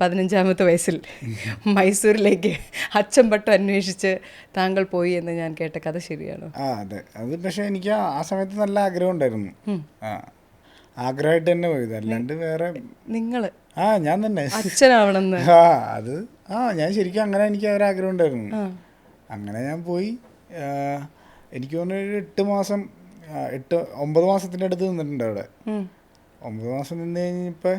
പതിനഞ്ചാമത്തെ വയസ്സിൽ മൈസൂരിലേക്ക് അച്ചമ്പട്ടം അന്വേഷിച്ച് താങ്കൾ പോയി എന്ന് ഞാൻ കേട്ട കഥ ശരിയാണോ? ആ അതെ. അത് പക്ഷേ എനിക്ക് ആ- സമയത്ത് നല്ല ആഗ്രഹം ഉണ്ടായിരുന്നു. ആഗ്രഹമായിട്ട് തന്നെ പോയത് അല്ലാണ്ട് വേറെ നിങ്ങൾ ആ ഞാൻ തന്നെ. അച്ഛനാവണമെന്ന്. ആ അത് ആ ഞാൻ ശരിക്കും അങ്ങനെ എനിക്ക് ആഗ്രഹം ഉണ്ടായിരുന്നു. അങ്ങനെ ഞാൻ പോയി. എനിക്ക് തോന്നുന്നു എട്ട് മാസം എട്ട് ഒമ്പത് മാസത്തിന്റെ അടുത്ത് നിന്നിട്ടുണ്ട് അവിടെ. ഒമ്പത് മാസം നിന്ന് കഴിഞ്ഞപ്പോൾ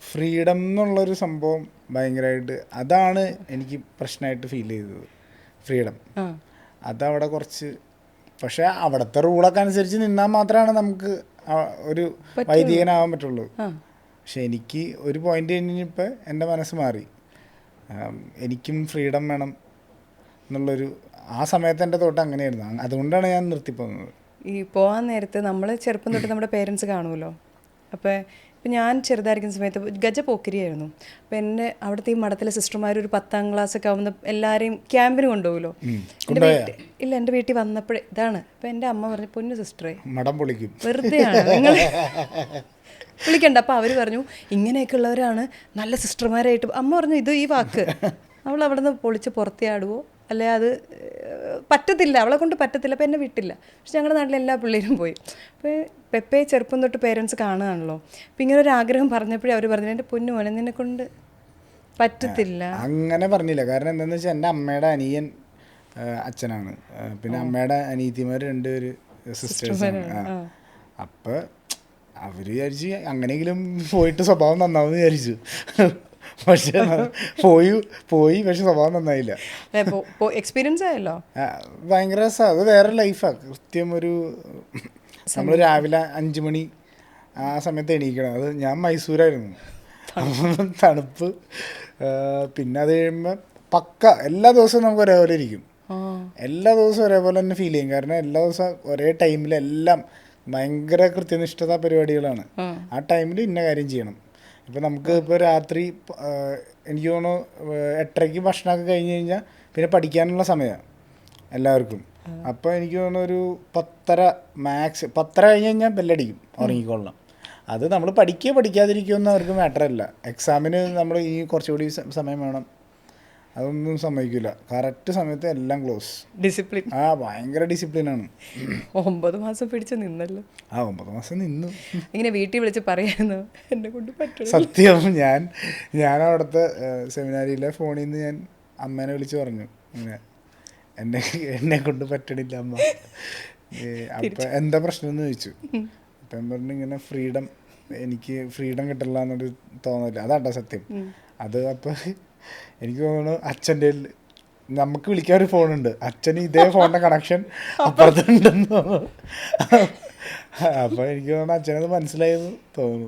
ഫ്രീഡം എന്നുള്ളൊരു സംഭവം ഭയങ്കരമായിട്ട് അതാണ് എനിക്ക് പ്രശ്നമായിട്ട് ഫീൽ ചെയ്തത്. ഫ്രീഡം. അതവിടെ കുറച്ച് പക്ഷെ അവിടുത്തെ റൂളൊക്കെ അനുസരിച്ച് നിന്നാൽ മാത്രമാണ് നമുക്ക് ഒരു വൈദികനാവാൻ പറ്റുള്ളൂ. പക്ഷെ എനിക്ക് ഒരു പോയിന്റ് കഴിഞ്ഞപ്പോൾ എന്റെ മനസ്സ് മാറി. എനിക്കും ഫ്രീഡം വേണം എന്നുള്ളൊരു ആ സമയത്ത് എന്റെ തോട്ടം അങ്ങനെയായിരുന്നു. അതുകൊണ്ടാണ് ഞാൻ നിർത്തിപ്പോകുന്നത് ഈ പോകാൻ നേരത്ത് നമ്മൾ ചെറുപ്പം തൊട്ട് നമ്മുടെ പേരൻസ് കാണുമല്ലോ. അപ്പോൾ ഇപ്പം ഞാൻ ചെറുതായിരിക്കുന്ന സമയത്ത് ഗജ പോക്കരിയായിരുന്നു അപ്പോൾ എന്റെ അവിടുത്തെ ഈ മഠത്തിലെ സിസ്റ്റർമാർ ഒരു പത്താം ക്ലാസ് ഒക്കെ ആവുന്ന എല്ലാവരെയും ക്യാമ്പിന് കൊണ്ടുപോകുമല്ലോ. എന്റെ വീട്ടിൽ ഇല്ല എന്റെ വീട്ടിൽ വന്നപ്പോഴേ ഇതാണ്. അപ്പോൾ എന്റെ അമ്മ പറഞ്ഞു പൊന്നു സിസ്റ്ററേ മഠം പൊളിക്കും. വെറുതെയാണ്. നിങ്ങൾ വിളിക്കണ്ട. അപ്പം അവർ പറഞ്ഞു ഇങ്ങനെയൊക്കെ ഉള്ളവരാണ് നല്ല സിസ്റ്റർമാരായിട്ട്. അമ്മ പറഞ്ഞു ഇത് ഈ വാക്ക്. അവൾ അവിടെ നിന്ന് പൊളിച്ച് പുറത്തേ ആടുവോ അല്ലെ അത് പറ്റത്തില്ല അവളെ കൊണ്ട് പറ്റത്തില്ല അപ്പം എന്നെ വിട്ടില്ല. പക്ഷെ ഞങ്ങളുടെ നാട്ടിലെ എല്ലാ പിള്ളേരും പോയി. അപ്പോൾ പെപ്പയെ ചെറുപ്പം തൊട്ട് പേരൻസ് കാണുകയാണല്ലോ. അപ്പം ഇങ്ങനെ ഒരു ആഗ്രഹം പറഞ്ഞപ്പോഴേ അവർ പറഞ്ഞു എന്റെ പൊന്നു മോനെ നിന്നെ കൊണ്ട് പറ്റത്തില്ല. അങ്ങനെ പറഞ്ഞില്ല. കാരണം എന്താണെന്ന് വെച്ചാൽ എന്റെ അമ്മയുടെ അനിയൻ അച്ഛനാണ്. പിന്നെ അമ്മയുടെ അനിയത്തിമാർ രണ്ടുപേര് സിസ്റ്റേഴ്സാണ് അപ്പോൾ അവർ വിചാരിച്ച് അങ്ങനെയെങ്കിലും പോയിട്ട് സ്വഭാവം നന്നാവുമെന്ന് വിചാരിച്ചു. പക്ഷെ പോയി പോയി പക്ഷെ സ്വഭാവം നന്നായില്ല. എക്സ്പീരിയൻസ് ആയല്ലോ? ഭയങ്കര രസമാണ് അത് വേറെ ലൈഫാണ് കൃത്യം ഒരു നമ്മൾ രാവിലെ അഞ്ച് മണി ആ സമയത്ത് എണീക്കണം. അത് ഞാൻ മൈസൂരായിരുന്നു. തണുപ്പ് പിന്നെ അത് കഴിയുമ്പോൾ പക്ക. എല്ലാ ദിവസവും നമുക്ക് ഒരേപോലെ ഇരിക്കും. എല്ലാ ദിവസവും ഒരേപോലെ തന്നെ ഫീൽ ചെയ്യും. കാരണം എല്ലാ ദിവസവും ഒരേ ടൈമിലെല്ലാം ഭയങ്കര കൃത്യനിഷ്ഠത പരിപാടികളാണ്. ആ. ടൈമിൽ ഇന്ന കാര്യം ചെയ്യണം. ഇപ്പം നമുക്ക് ഇപ്പോൾ രാത്രി എനിക്ക് തോന്നുന്നു എട്ടരയ്ക്ക് ഭക്ഷണമൊക്കെ കഴിഞ്ഞ് കഴിഞ്ഞാൽ പിന്നെ പഠിക്കാനുള്ള സമയമാണ് എല്ലാവർക്കും. അപ്പോൾ എനിക്ക് തോന്നുന്നു ഒരു പത്തര മാക്സ് പത്തര കഴിഞ്ഞ് കഴിഞ്ഞാൽ ബെല്ലടിക്കും ഉറങ്ങിക്കൊള്ളണം അത് നമ്മൾ പഠിക്കുക പഠിക്കാതിരിക്കുമെന്ന് അവർക്ക് മാറ്ററല്ല എക്സാമിന് നമ്മൾ ഈ കുറച്ചുകൂടി സമയം വേണം. അതൊന്നും സമ്മതിക്കില്ല കറക്റ്റ് സമയത്ത് എല്ലാം ക്ലോസ് ഡിസിപ്ലിൻ ആ ഭയങ്കര ഡിസിപ്ലിനാണ് ഒമ്പത് മാസം പിടിച്ച് നിന്നല്ലോ. ആ ഒമ്പത് മാസം നിന്നു. ഇങ്ങനെ വീട്ടിൽ വിളിച്ച് പറയായിരുന്നു എന്നെ കൊണ്ട് പറ്റും സത്യം ഞാൻ ഞാൻ അവിടുത്തെ സെമിനാരിയിലെ ഫോണിൽ നിന്ന് ഞാൻ അമ്മേനെ വിളിച്ച് പറഞ്ഞു. ഇങ്ങനെ എന്നെ എന്നെ കൊണ്ട് പറ്റണില്ല അമ്മ. അപ്പൊ എന്താ പ്രശ്നം എന്ന് ചോദിച്ചു. അപ്പം പറഞ്ഞു ഇങ്ങനെ ഫ്രീഡം എനിക്ക് ഫ്രീഡം കിട്ടില്ല എന്നൊരു തോന്നൽ. അതാട്ടോ സത്യം. അത് അപ്പൊ എനിക്ക് തോന്നുന്നു അച്ഛന്റെ നമുക്ക് വിളിക്കാൻ ഒരു ഫോണുണ്ട്. അച്ഛന് ഇതേ ഫോണിന്റെ കണക്ഷൻ അപ്പുറത്തുണ്ടെന്ന് തോന്നുന്നു. അപ്പോൾ എനിക്ക് തോന്നുന്നു അച്ഛനത് മനസ്സിലായെന്ന് തോന്നുന്നു.